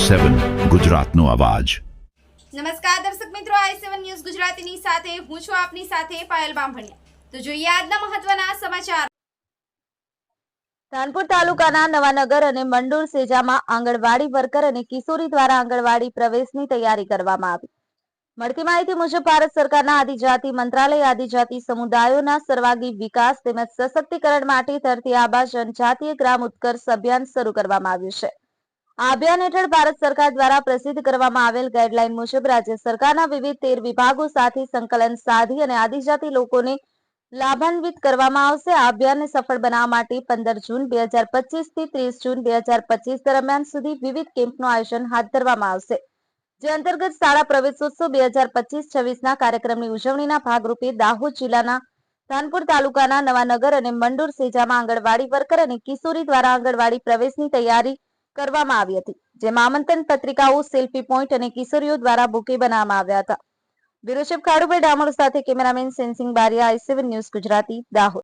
સેવન ગુજરાતનો અવાજ. નમસ્કાર દર્શક મિત્રો આઈ સેવન ન્યૂઝ ગુજરાતીની સાથે હું છું આપની સાથે પાયલ બામભણિયા. તો જોઈએ આજના મહત્વના સમાચાર. ધાનપુર તાલુકાના નવાનગર અને મંડોળ સેજામાં આંગણવાડી વર્કર અને કિશોરી દ્વારા આંગણવાડી પ્રવેશની તૈયારી કરવામાં આવી. મળતી માહિતી મુજબ ભારત સરકારના આદિજાતિ મંત્રાલય આદિજાતિ સમુદાયોના સર્વાંગી વિકાસ તેમજ સશક્તિકરણ માટે ધરતી આબા જનજાતીય ગ્રામ ઉત્કર્ષ અભિયાન શરૂ કરવામાં આવ્યું છે. આ અભિયાન હેઠળ ભારત સરકાર દ્વારા પ્રસિદ્ધ કરવામાં આવેલ ગાઈડલાઈન મુજબ રાજ્ય સરકારના વિવિધ તેર વિભાગો સાથે સંકલન સાધી અને આદિજાતિ લોકોને લાભાન્વિત કરવામાં આવશે. આ અભિયાનને સફળ બનાવવા માટે પંદર જૂન બે હજાર પચીસથી ત્રીસ જૂન બે હજાર પચીસ દરમિયાન સુધી વિવિધ કેમ્પનું આયોજન હાથ ધરવામાં આવશે. જે અંતર્ગત શાળા પ્રવેશોત્સવ બે હજાર પચીસ છવ્વીસના કાર્યક્રમની ઉજવણીના ભાગરૂપે દાહોદ જિલ્લાના ધાનપુર તાલુકાના નવાનગર અને મંડોર સેજામાં આંગણવાડી વર્કર અને કિશોરી દ્વારા આંગણવાડી પ્રવેશની તૈયારી કરવામાં આવી હતી જેમાં આમંત્રણ પત્રિકાઓ, સેલ્ફી પોઈન્ટ અને કિશોરીઓ દ્વારા બુકે બનાવવામાં આવ્યા હતા. બ્યુરો ચીફ ખાડુભાઈ ડામોર સાથે cameraman Sensing Bariya, I News Gujarati, Dahod.